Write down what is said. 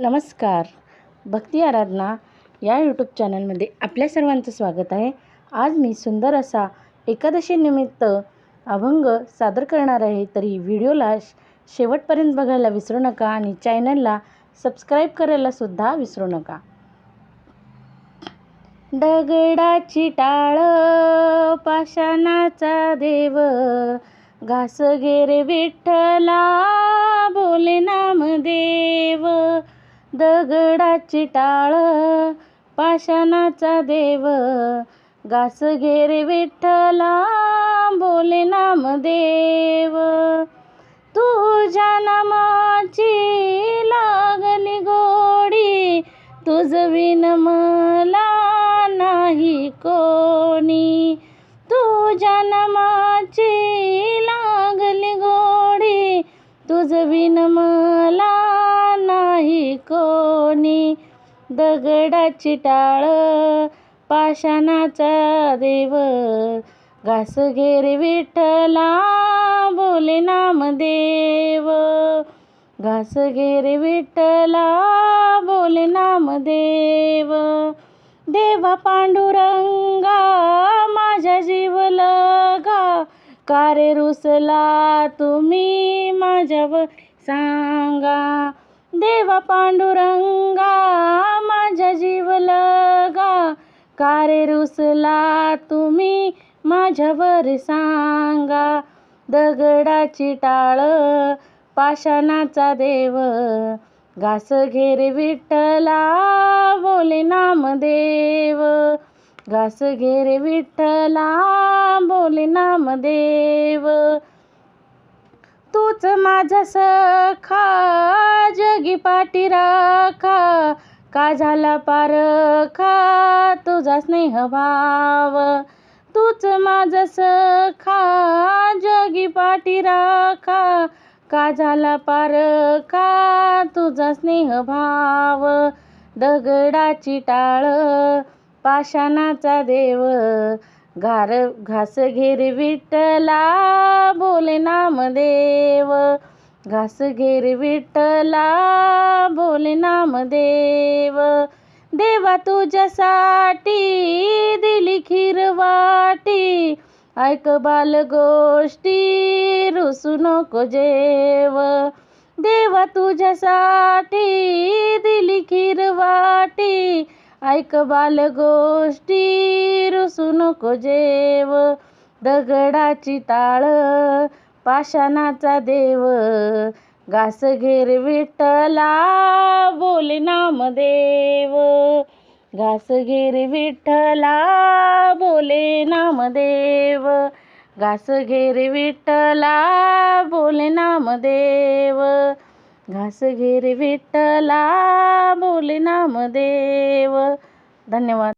नमस्कार. भक्ती आराधना या यूट्यूब चॅनलमध्ये आपल्या सर्वांचं स्वागत आहे. आज मी सुंदर असा एकादशीनिमित्त अभंग सादर करणार आहे. तरी व्हिडिओला श- शेवटपर्यंत बघायला विसरू नका आणि चॅनलला सबस्क्राईब करायला सुद्धा विसरू नका. दगडाची टाळ पाषाणाचा देव घास गेरे विठ्ठला बोले नामदेव. दगडाची टाळ पाषाणाचा देव. घास घेरे विठ्ठला बोले नामदेव. तुझ्या नामाची लागली गोडी तुझ विन मला नाही को दगडाची टाळ पाषाणाचा देव. घास विठ्ठला बोले नामदेव. घास विठ्ठला बोले नामदेव. देवा पांडुरंगा माझ्या जीवलगा. कारे रुसला तुम्ही माझ्यावर सांगा. देवा पांडुरंगा माझ्या जीव लगा कारे रुसला तुम्ही? माझ्यावर सांगा. दगडाची टाळ पाषाणाचा देव. घास घेरे विठ्ठला बोले नामदेव. घास घेरे विठ्ठला बोले नामदेव. तूच माझा सखा जगी पाठी राखा. का झाला पारखा तुझा स्नेह भाव? तूच माझ सखा जगी पाठी राखा. का झाला पारखा तुझा स्नेह भाव? दगडाची टाळ पाषाणाचा देव. घार घास घेर विठला बोले नामदेव. घास घेरे विठ्ठला बोले नामदेव देवा. तुझ्यासाठी दिली खीर वाटी. ऐक बाल गोष्टी रुसू नको जेव. देवा तुझ्यासाठी दिली खीर वाटी. ऐक बाल गोष्टी रुसू नको जेव. दगडाची ताळ पाषाणाचा देव. घास घेर विठ्ठला बोले नामदेव. घास घेर विठ्ठला बोले नामदेव. घास घेर विठ्ठला बोले नामदेव. घास घेर विठ्ठला बोले नामदेव. धन्यवाद.